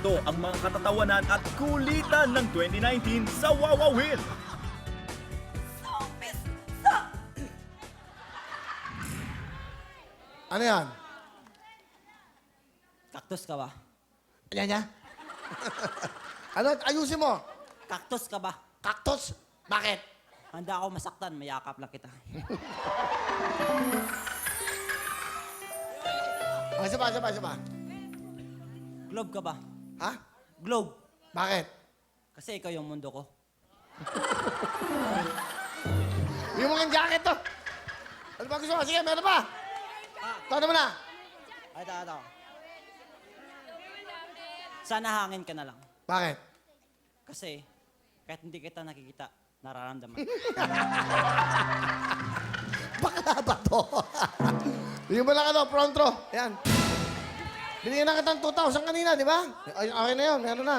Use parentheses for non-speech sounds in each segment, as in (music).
Ito ang mga katatawanan at kulitan ng 2019 sa Wawawin. Ano yan? Kaktus ka ba? Yan niya? (laughs) ano? Ayusin mo. Kaktus ka ba? Cactus? Bakit? Handa ako masaktan, mayakap lang kita. Oh, (laughs) isa pa, isa pa, isa pa. Globe ka ba? Ha? Globe. Bakit? Kasi ikaw yung mundo ko. Yung mga jacket to. Ano ba gusto mo? Sige, meron pa. Todo mo na. Ay, ito, ito. Sana hangin ka na lang. Bakit? Kasi kahit hindi kita nakikita, nararamdaman. (laughs) Bakla ba to? Bigyan mo lang ano, front row. Yan. Binigyan na kitang 2,000 kanina, di ba? Ay, okay na yun, meron na.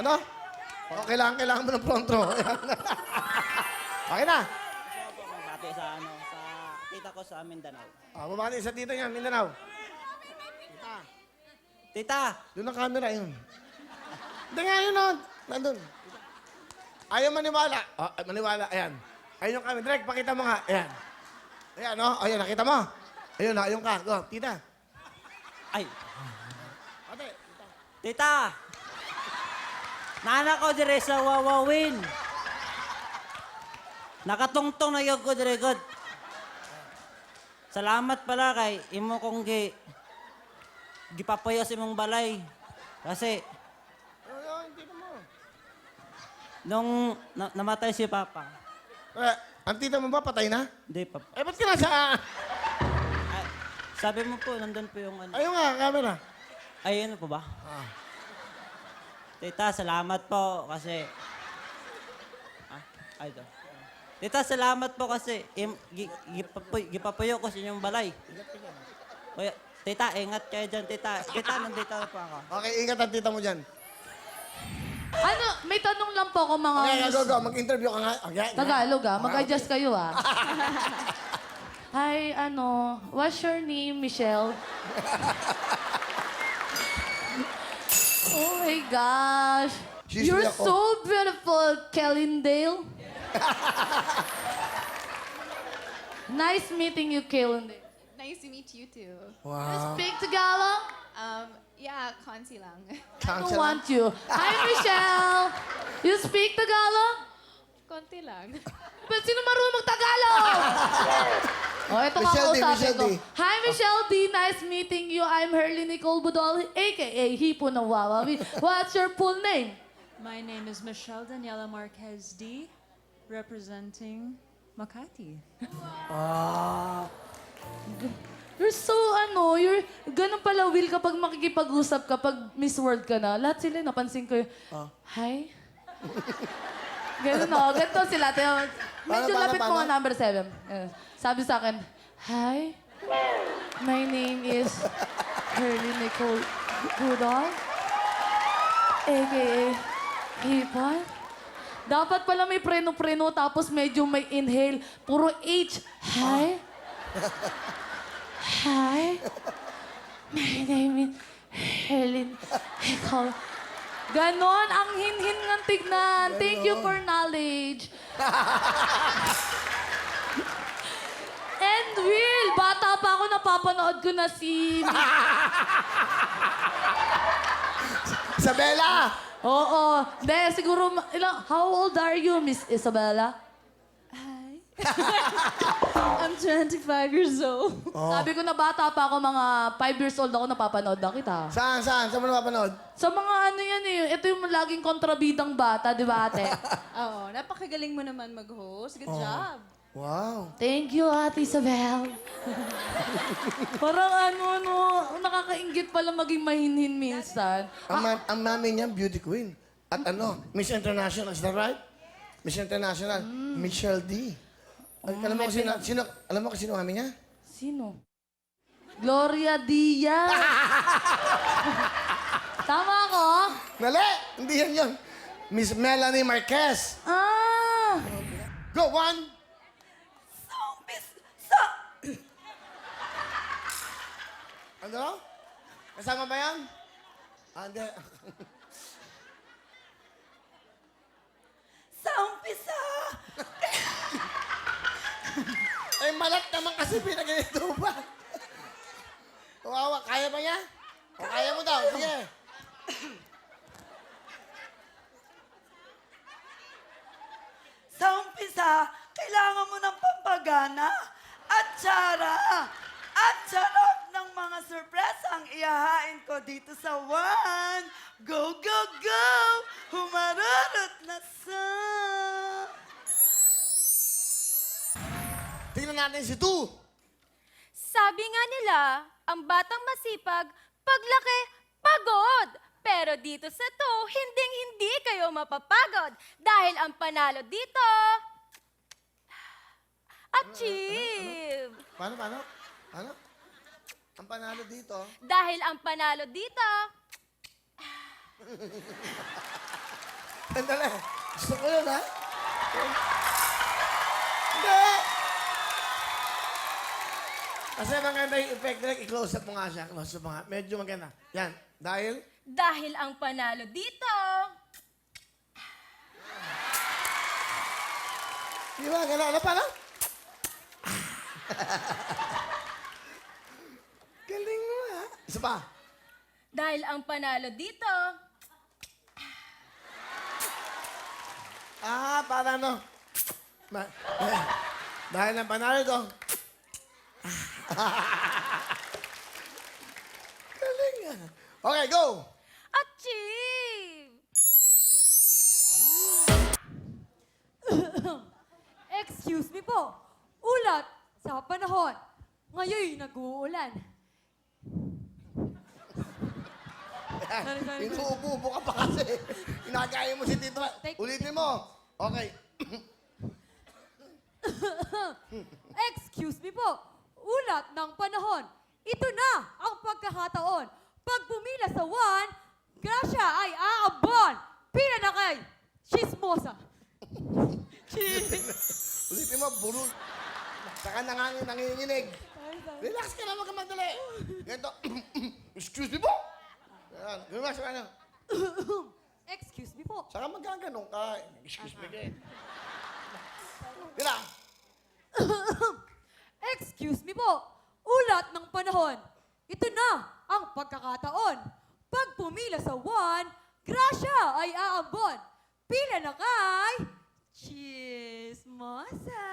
Ano? Oh, kailangan, kailangan mo ng front row. (laughs) Okay na. Gusto ko po magbati sa ano, sa tita ko sa Mindanao. Ah, bumati sa tito niya, Mindanao. Tita! Doon ang camera, yun. Hindi nga yun, oh. Nandun. Ayaw maniwala. Oh, maniwala, ayan. Ayun yung camera. Direk, pakita mo nga. Ayan. Ayan, oh. Ayan, nakita mo. Ayun, na, ayun ka. Go, tita. Ay! Ate, Tita! Nana ko dire sa Wawawin. Nakatungtong na yun ko dire God. Salamat pala kay imo kong gi gipapayo sa imong balay. Kasi tita nung na- namatay si Papa, Eh, ang tita mo ba patay na? hindi pa. Eh, ba't ka nasa... Sabi mo po, nandun po yung ano. Ayun nga, camera. Ay, ano po ba? Ah. Tita, salamat po kasi... Ah, ay. Tita, salamat po kasi im, gi, gipapuy, gipapuyo ko sa inyong balay. Kuya, tita, ingat kayo dyan, tita. Tita, nandito na po ako. Okay, ingat ang tita mo dyan. Ano, may tanong lang po ako mga... Okay, go, go. Mag-interview ka nga. Okay, Tagalog ah, mag-adjust kayo ah. (laughs) Hi, ano, what's your name, Michelle? (laughs) oh my gosh. She's You're ako. so beautiful, Kellindale. (laughs) nice meeting you, Kellindale. Nice to meet you too. Wow. Speak Tagalog? Um, yeah, konti lang. I don't want you. Hi, (laughs) Michelle. You speak Tagalog? konti lang. But sino marunong mag-Tagalog? Oh, ito Michelle D, kausapin Michelle ko. D. Hi, Michelle D. Nice meeting you. I'm Herly Nicole Budol, a.k.a. Hipo ng Wawawi. What's your full name? My name is Michelle Daniela Marquez D, representing Makati. You're so ano, you're, ganun pala, Will, kapag makikipag-usap ka, pag Miss World ka na, lahat sila, napansin ko yung, hi? (laughs) ganun no, ganito sila. Tiyo, medyo Paano, lapit paano, mo nga paano? number seven. Eh, Sabi sa akin, hi, my name is Herly Nicole Budol, a.k.a. Hipon. Dapat pala may preno-preno tapos medyo may inhale. Puro H. Hi. (laughs) Hi. My name is Helen Nicole. Ganon ang hinhin ng tignan. Thank you for knowledge. And Will, bata pa ako, napapanood ko na si... Isabella! Oo. De, siguro, ma- ilang, how old are you, Miss Isabella? (laughs) I'm 25 years old. Sabi ko na bata pa ako, mga 5 years old ako, napapanood na kita. Saan, saan? Saan mo napapanood? Sa mga ano yan eh, ito yung laging kontrabidang bata, di ba ate? (laughs) Oo, napakagaling mo naman mag-host. Good job. Wow. Thank you, Ate Isabel. (laughs) Parang ano, no, nakakaingit pala maging mahinhin minsan. Ang, ma- ang mami niya, beauty queen. At ano, Miss International, is that right? Miss International, Michelle D. Al- alam mo kung sino, sino, alam mo kung sino mami niya? Sino? Gloria Diaz. (laughs) Tama ako? Mali! Hindi yan yun. Miss Melanie Marquez. Ah! Go, one. (clears throat) Ano? Kasama ba yan? Ah, hindi. (laughs) Sa umpisa, (laughs) (laughs) Ay, malat naman kasi pinag-ito ba? (laughs) Kawawa, kaya ba niya? O kaya mo daw, sige. sa umpisa, kailangan mo ng pampagana at tsara at sarap ng mga sorpresa ang ihahain ko dito sa One. Go, go, go! Humararot na sa... natin si Tu. Sabi nga nila, ang batang masipag, paglaki, pagod. Pero dito sa to, hinding-hindi kayo mapapagod. Dahil ang panalo dito, achieve. Paano, paano? Paano? Ang panalo dito. Dahil ang panalo dito, Sandali. Gusto ko yun, ha? Hindi! Kasi maganda yung effect direct. I-close up mo nga siya. Close up mo nga. Medyo maganda. Yan. Dahil, dahil ang panalo dito, di ba? Gano'n. Ano paano? (laughs) Galing mo, ha? Isa pa. dahil ang panalo dito, Ah, para ano? Ma eh, (laughs) dahil ang panalo ko. Galing ah. Okay, go! achieve. Excuse me po. Ulat sa panahon. Ngayon nag-uulan. (laughs) Sorry, sorry. Inuubo ka pa kasi. Inagaya mo si Tito. Take- Ulitin mo. Okay. (coughs) Excuse me po. Ulat ng panahon. Ito na ang pagkakataon. Pag pumila sa one, grasya ay aabon. Pila na kay Chismosa. (laughs) Ulitin mo, burol. Saka nangangin, nanginginig. Relax ka na, wag ka magdali. Ganito. (clears throat) Excuse me po. Yan. Relax ka na. Excuse me po. Saka magkaganong ka. Excuse me ka eh. Tira. Excuse me po. Ulat ng panahon. Ito na ang pagkakataon. Pag pumila sa one, grasya ay aambon. Pila na kay Chismosa.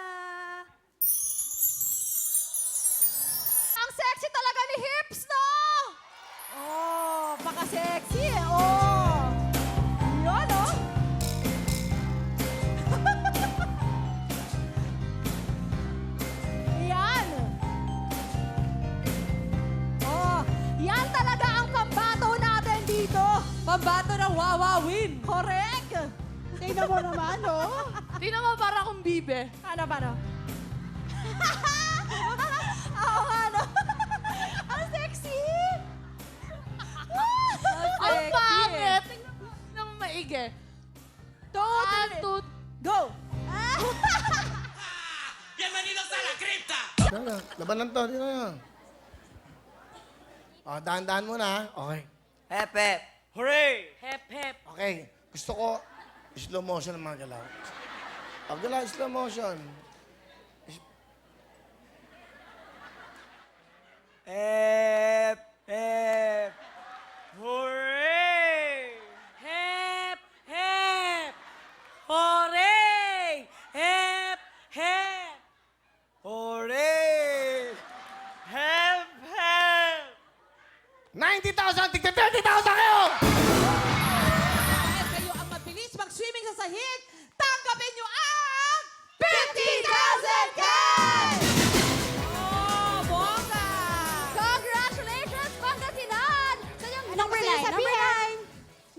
Tingnan mo naman, oh! Tingnan mo para akong bibe. Ano ba, no? (laughs) Oo nga, no? Ang sexy! Ang pangit! Tingnan mo ng maigi. One, two, Go! (laughs) Ano na? Labanan to. Dito na. O, dahan-dahan muna, ha? Okay. Hep, hep. hep, hep. Okay. Gusto ko slow motion ang mga galaw. Pag galaw, slow motion. Hep,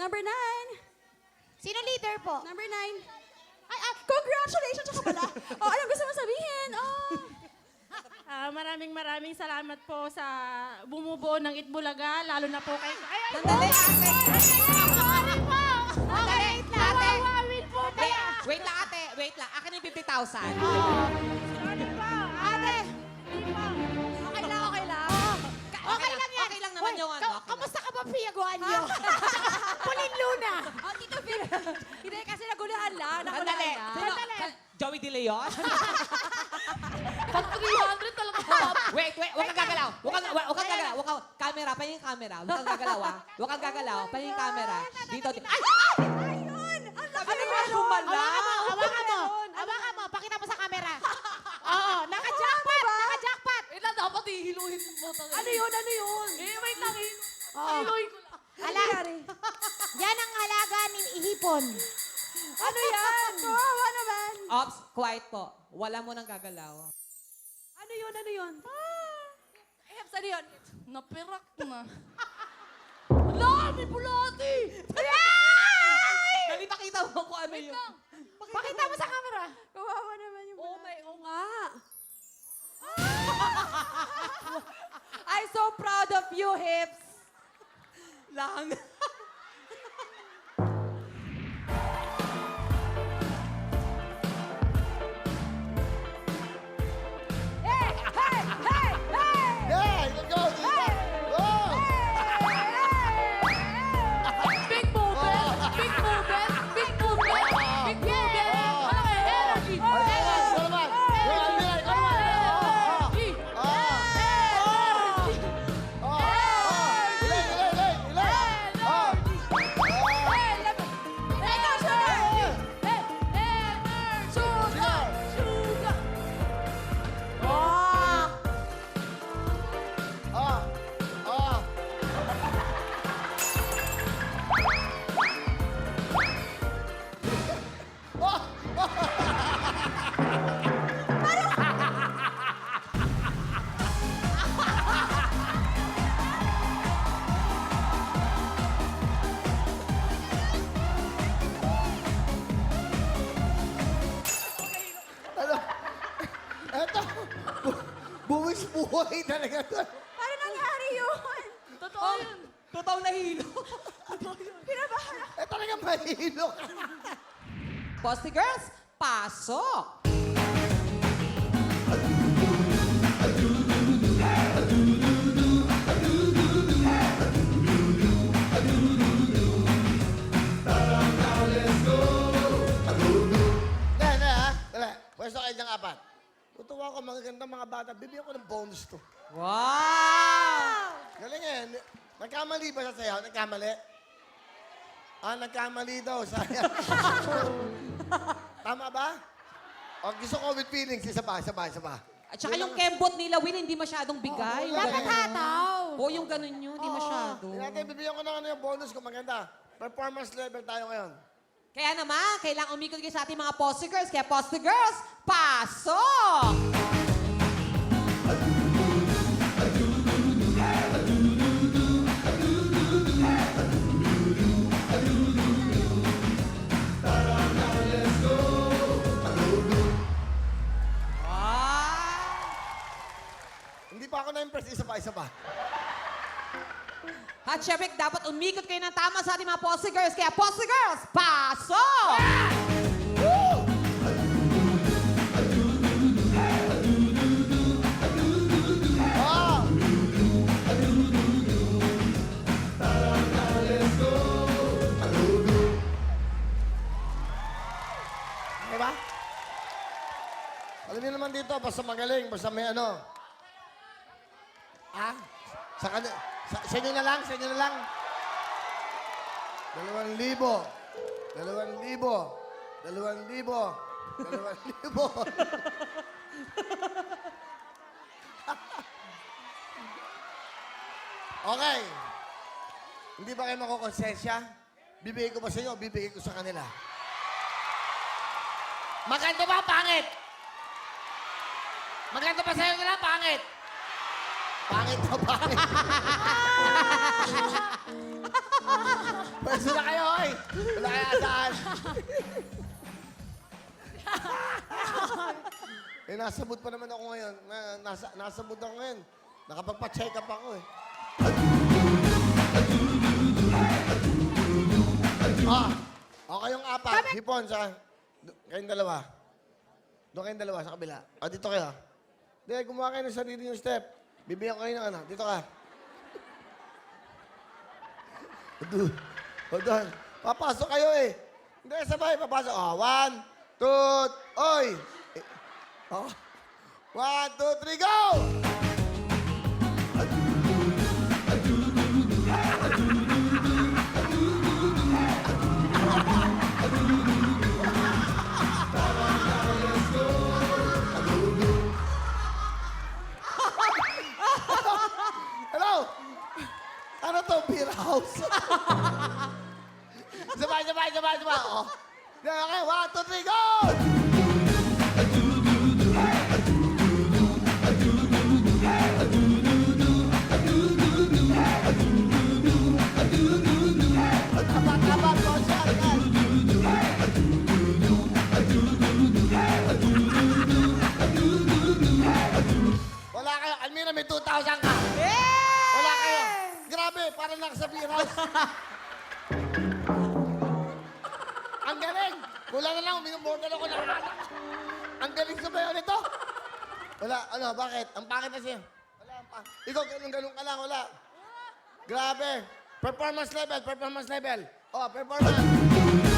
Number nine. Sino leader po? Number nine. Ay, ah, congratulations ka pala. oh, anong gusto mo sabihin? Oh. Ah, maraming maraming salamat po sa bumubuo ng Itbulaga, lalo na po kay... Ay, ay, Sandali, ate. Okay, ate. Wawawin po Wait, kaya! wait lang, ate. Wait lang. Akin yung 50,000. Sorry po! Ate. Po. Okay lang, okay lang. Okay lang yan. Okay lang naman. naman yung ano. Kamusta ka ba, Pia Guanyo? Luna. Oh, Tito Vic. Hindi, kasi nagulaan lang. Sandali. Lang. Ka- Joey De Leon? (laughs) Pag 300 talaga bababa. wait, wait. Huwag kang gagalaw. Huwag kang, huwag kang gagalaw. Huwag kang, camera. Pa yung camera. Huwag kang gagalaw, ah. Huwag kang gagalaw. Pa yung camera. Dito. dito. Ay! Ayun! Ano yung gumala? Hawakan mo, hawakan mo. Hawakan mo, pakita mo sa camera. (laughs) Oo, naka-jackpot, naka-jackpot. Eh na, dapat ihiluhin mo. Ano yun, ano yun? Eh, wait lang eh. Oo. Hiluhin ko lang. Ala, yan ang halaga ni Ihipon. Ano yan? (laughs) Kawawa naman. Ops, quiet po. Wala mo nang gagalaw. Ano yun, ano yun? Eh, ano yun? Napirak na. Wala, may bulati. Dali, pakita mo kung ano yun. Pakita mo sa camera. Kawawa naman yung Oh, may, oo nga. (laughs) I'm so proud of you, Hips. Lang. Ano? Eto, bu- buwis buhay talaga to. Paano nangyari yun? Totoo yun. Totoo na hilo. Eh talaga mahilo ka. Posty Girls, pasok! Pwesto kayo ng apat. Tutuwa ko, mga gandang mga bata. Bibigyan ko ng bonus to. Wow! Galing eh. Nagkamali ba sa sayaw? Nagkamali? Ah, nagkamali daw. Sayang. (laughs) Tama ba? O, gusto ko with feelings. Isa pa, isa pa, isa pa. At saka yung kembot nila, Will, hindi masyadong bigay. Yung Dapat. Hataw. Oo, yung ganun yun, hindi masyado. Hindi natin, bibigyan ko ng ano yung bonus ko. Maganda. Performance level tayo ngayon. Kaya naman, kailangan umikot kayo sa ating mga Posty Girls. Kaya Posty Girls, pasok! Umikot kayo ng tama sa ating mga Posty Girls. Kaya Posty Girls, pasok! Ah! Okay ba? Alam niyo naman dito, basta magaling, basta may ano. Ah? Sa, kan sa, sa inyo na lang, sa inyo na lang. Dalawang libo. Dalawang libo. Dalawang libo. Dalawang libo. (laughs) okay. Hindi ba kayo makukonsensya? Bibigay ko ba sa inyo bibigay ko sa kanila? Maganda ba, pangit? Maganda ba sa'yo nila, pangit? Pangit na pangit. (laughs) Pwesto na kayo, oy. Wala kaya saan. (laughs) eh, nasa mood pa naman ako ngayon. Na, nasa, nasa mood ako ngayon. Nakapagpa-check up ako eh. Ah, o kayong apat. Hipon sa... do- Kayong dalawa. Doon kayong dalawa sa kabila. Ah, dito kayo. Hindi, gumawa kayo ng sarili yung step. Bibigyan ko kayo ng ano. Dito ka. Doon. O. Papasok kayo eh. Hindi, sabay. Papasok. Oh, one, two, oy. Eh, Oh. One, two, three, go! Wala, ano, bakit? Ang pangit na siya. Wala, ang pa. Ikaw, ganun-ganun ka lang, wala. Grabe. Performance level, performance level. Oh, performance.